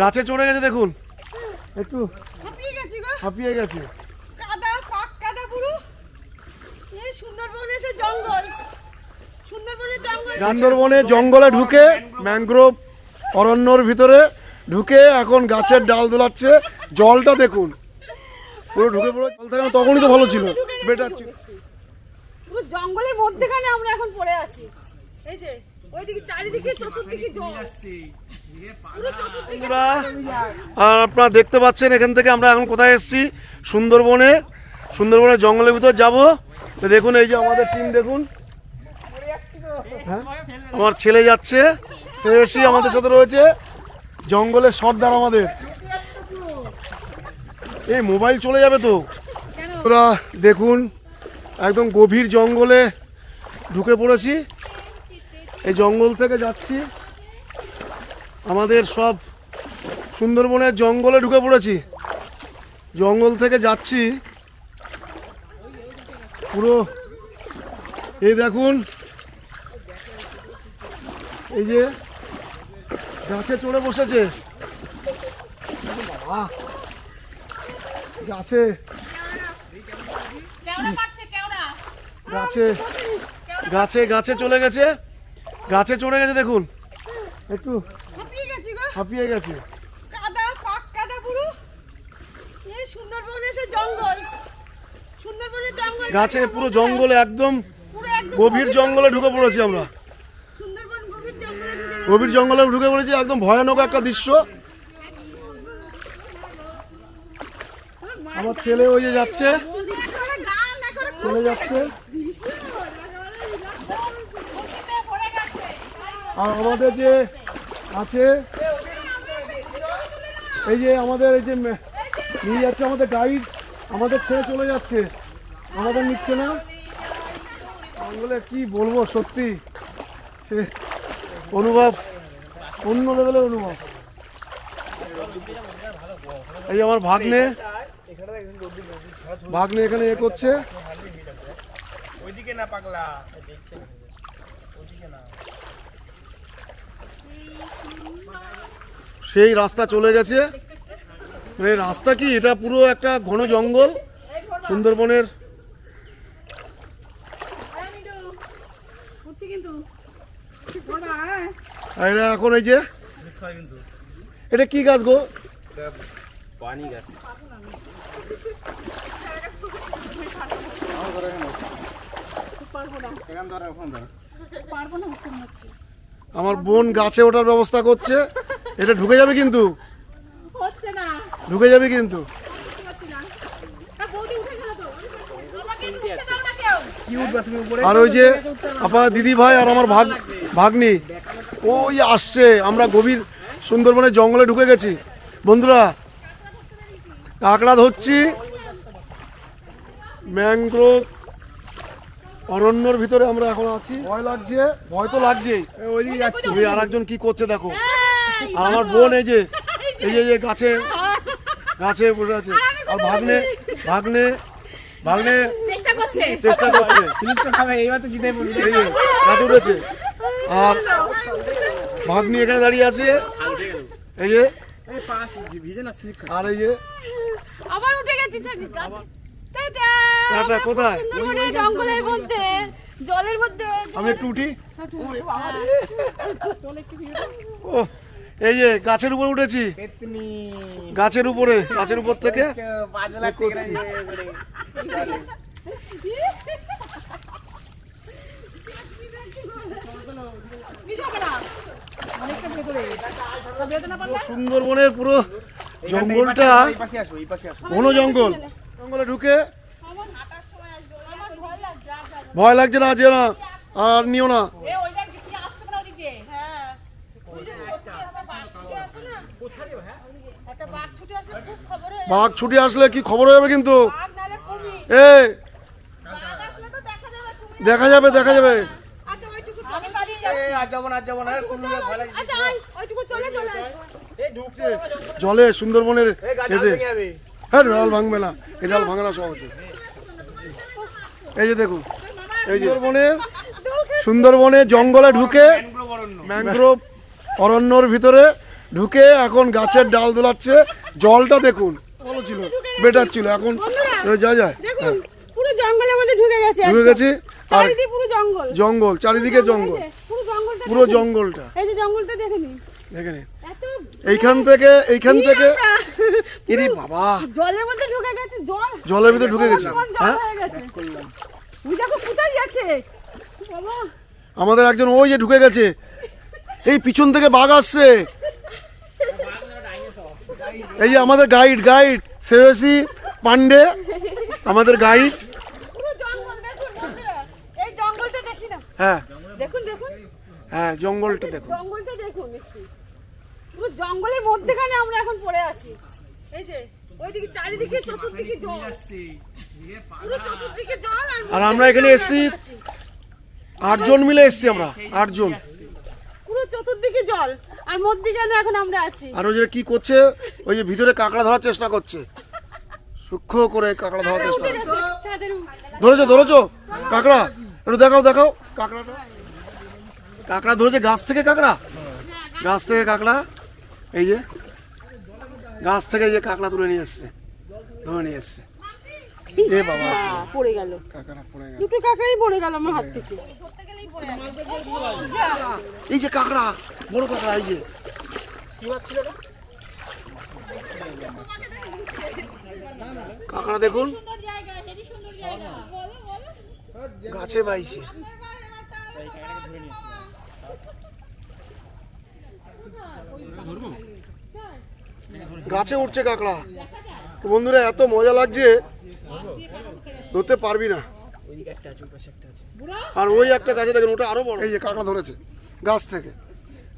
গাছে চড়ে গেছে দেখুন। একটু হাঁপিয়ে গেছি গো। হাঁপিয়ে গেছে। কাদা পাক কাদা পুরো। এই সুন্দরবন এসে জঙ্গল। সুন্দরবনের জঙ্গল সুন্দরবনে জঙ্গলে ঢুকে ম্যানগ্রোভ অরণ্যর ভিতরে ঢুকে এখন গাছের ডাল দোলাচ্ছে। জলটা দেখুন। পুরো ঢুকে পুরো জল থাকে তখনই তো ভালো ছিল। বেটার ছিল। পুরো জঙ্গলের মধ্যেখানে আমরা এখন পড়ে আছি। এই যে ওইদিকে চারিদিকে চতুর্দিকে জল। বন্ধুরা আর আপনারা দেখতে পাচ্ছেন এখান থেকে আমরা এখন কোথায় এসেছি? সুন্দরবনে। সুন্দরবনের জঙ্গলের ভিতর যাব। তো দেখুন এই যে আমাদের টিম দেখুন। হ্যাঁ? আমার ছেলে যাচ্ছে। এসে আমাদের সাথে রয়েছে। জঙ্গলের সর্দার আমাদের। এই মোবাইল চলে যাবে তো? ওরা দেখুন একদম গভীর জঙ্গলে ঢুকে পড়েছি। এই জঙ্গল থেকে যাচ্ছি। আমাদের সব সুন্দরবনের জঙ্গলে ঢুকে পড়েছি। জঙ্গল থেকে যাচ্ছি। পুরো এই দেখুন। এই যে গাছে চড়ে বসেছে! গাছে। গাছে গাছে গাছে চলে গেছে। গাছে চড়ে গেছে দেখুন। একটু হাঁপিয়ে গেছি গো। হাঁপিয়ে গেছে। কাদা পাক কাদা পুরো। এই সুন্দরবন এসে জঙ্গল। সুন্দরবনের জঙ্গল গাছে পুরো জঙ্গলে একদম গভীর জঙ্গলে ঢুকে পড়েছি আমরা। গভীর জঙ্গলে ঢুকে গেছি। গভীর জঙ্গলে ঢুকে পড়েছি একদম ভয়ানক একটা দৃশ্য। আমার ছেলে ওই যে যাচ্ছে। চলে যাচ্ছে। আর আমাদের যে আছে, এই যে আমাদের, এই যে নিয়ে যাচ্ছে আমাদের গাইড আমাদের ছেড়ে চলে যাচ্ছে। আমাদের নিচ্ছে না। জঙ্গলে কি বলব সত্যি? সে অনুভব, অন্য লেভেলের অনুভব। এই আমার ভাগ্নে ভাগ্নে এখানে এ করছে। ওইদিকে না পাগলা, ওইদিকে না। সেই রাস্তা চলে গেছে। মানে রাস্তা কি? এটা পুরো একটা ঘন জঙ্গল। সুন্দরবনের এখন এই যে এটা কি গাছ গো? পানি গাছ। আমার বোন গাছে ওঠার ব্যবস্থা করছে। এটা ঢুকে যাবে কিন্তু। হচ্ছে না। ঢুকে যাবে কিন্তু। আর উপরে। আর ওই যে আপনার দিদি ভাই আর আমার ভাগ ভাগ্নি ওই আসছে। আমরা গভীর সুন্দরবনের জঙ্গলে ঢুকে গেছি। বন্ধুরা কাঁকড়া ধরছি। ম্যাংগ্রোভ অরণ্যর ভিতরে আমরা এখন আছি। ভয় লাগছে। ভয় তো লাগছেই। যাচ্ছে। ওই আর একজন কি করছে দেখো। আর আমার বোন এই যে এই যে। যে গাছে গাছে বসে আছে। আর ভাগ্নে ভাগ্নে ভাগ্নে চেষ্টা করছে। চেষ্টা করছে। খাবে এইবার তো জিতে এই যে গাছে উঠেছে। আর ভাগ্নি এখানে দাঁড়িয়ে আছে। এই যে এই পাশ ভিজে না স্লিপ খাবে আর এই যে আবার উঠে গেছি ছাড়ি টাটা! টাটা, কোথায়? সুন্দরবনের জঙ্গলের মধ্যে জলের মধ্যে আমি একটু উঠি। ও এই যে গাছের উপরে উঠেছি। গাছের উপরে গাছের উপর থেকে। সুন্দরবনের পুরো জঙ্গলটা। এই পাশে আসো এই পাশে আসো। ঘন জঙ্গল। জঙ্গলে ঢুকে। ভয় লাগছে না। যে না আর নিও না। বাঘ ছুটি আসলে কি খবর হয়ে যাবে কিন্তু? এ, দেখা যাবে দেখা যাবে। জলে, সুন্দরবনের হ্যাঁ ডাল ভাঙবে না, এই ডাল ভাঙা না সহজে এই যে দেখুন, এই সুন্দরবনের সুন্দরবনে জঙ্গলে ঢুকে ম্যানগ্রোভ অরণ্যর ভিতরে ঢুকে এখন গাছের ডাল দোলাচ্ছে। জলটা দেখুন ভালো ছিল বেটার ছিল। এখন যা যায় পুরো মধ্যে ঢুকে গেছে ঢুকে একদম। গেছি আর পুরো জঙ্গল। জঙ্গল চারিদিকে জঙ্গল পুরো জঙ্গলটা এই যে দেখে নিন দেখে নিন। এইখান থেকে এইখান থেকে ইরে বাবা। জলের মধ্যে ঢুকে গেছে জল। জলের ভিতরে ঢুকে গেছে। হ্যাঁ? হয়ে গেছে। ওই দেখো কোথায় যাচ্ছে? বাবা। আমাদের একজন ওই যে ঢুকে গেছে। এই পিছন থেকে বাঘ আসছে। এই যে আমাদের গাইড গাইড শ্রেয়সী পান্ডে আমাদের গাইড হ্যাঁ। দেখুন দেখুন। হ্যাঁ জঙ্গলটা দেখো জঙ্গলটা দেখুন পুরো জঙ্গলের মধ্যেখানে আমরা এখন পড়ে আছি। এই যে ওইদিকে চারিদিকে চতুর্দিকে জল। পুরো চতুর্দিকে জল আর আমরা এখানে এসছি আটজন মিলে এসছি আমরা আটজন। চতুর্দিকে জল আর মধ্যিখানে এখন আমরা আছি। আর ওই যে কি করছে ওই যে ভিতরে কাঁকড়া ধরার চেষ্টা করছে। সূক্ষ্ম করে কাঁকড়া ধরার চেষ্টা করছে। ধরেছো ধরেছো? কাঁকড়া একটু দেখাও দেখাও। কাঁকড়াটা। কাঁকড়া ধরেছে গাছ থেকে কাঁকড়া? গাছ থেকে কাঁকড়া। এই যে গাছ থেকে এই যে কাঁকড়া তুলে নিয়ে এসছে ধরে নিয়ে এসছে। এ বাবা। পড়ে গেল। কাঁকড়া পড়ে গেল। দুটো কাকাই পড়ে গেল আমার হাত থেকে। এই যে কাঁকড়া বড় কাঁকড়া এই যে। কাঁকড়া দেখুন। গাছে বাইছে। গাছে উঠছে কাঁকড়া। বন্ধুরা, এত মজা লাগছে, ধরতে পারবি না। আর ওই একটা গাছে দেখেন, ওটা আরও বড়। এই যে কাঁকড়া ধরেছে, গাছ থেকে।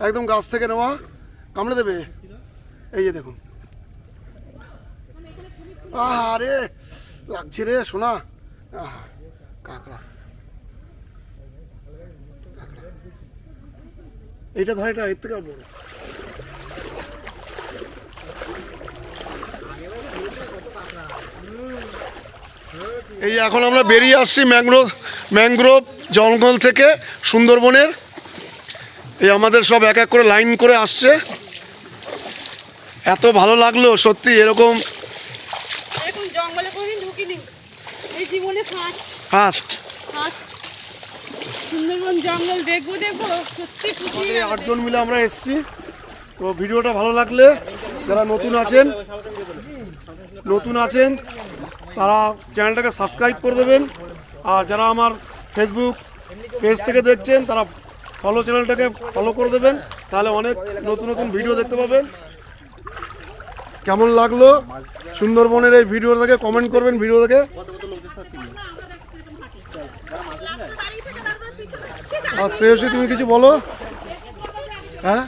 একদম গাছ থেকে নেওয়া, কামড়ে দেবে। এই যে দেখুন। আরে লাগছে রে সোনা। কাঁকড়া। এইটা ধর, এটা এর থেকে বড়। এই এখন আমরা বেরিয়ে আসছি ম্যাংগ্রোভ ম্যাংগ্রোভ জঙ্গল থেকে সুন্দরবনের। এই আমাদের সব এক এক করে লাইন করে আসছে। এত ভালো লাগল সত্যি এরকম দেখুন জঙ্গলে কোনোদিন ঢুকিনি। এই ফার্স্ট ফার্স্ট ফার্স্ট সুন্দরবন জঙ্গল দেখব দেখব সত্যি খুশি আটজন মিলে আমরা এসেছি। তো ভিডিওটা ভালো লাগলে যারা নতুন আছেন নতুন আছেন তারা চ্যানেলটাকে সাবস্ক্রাইব করে দেবেন। আর যারা আমার ফেসবুক পেজ থেকে দেখছেন, তারা ফলো চ্যানেলটাকে ফলো করে দেবেন। তাহলে অনেক নতুন নতুন ভিডিও দেখতে পাবেন। কেমন লাগল? সুন্দরবনের এই ভিডিও থেকে কমেন্ট করবেন ভিডিও দেখে আর শ্রেয়সী, তুমি কিছু বলো? হ্যাঁ?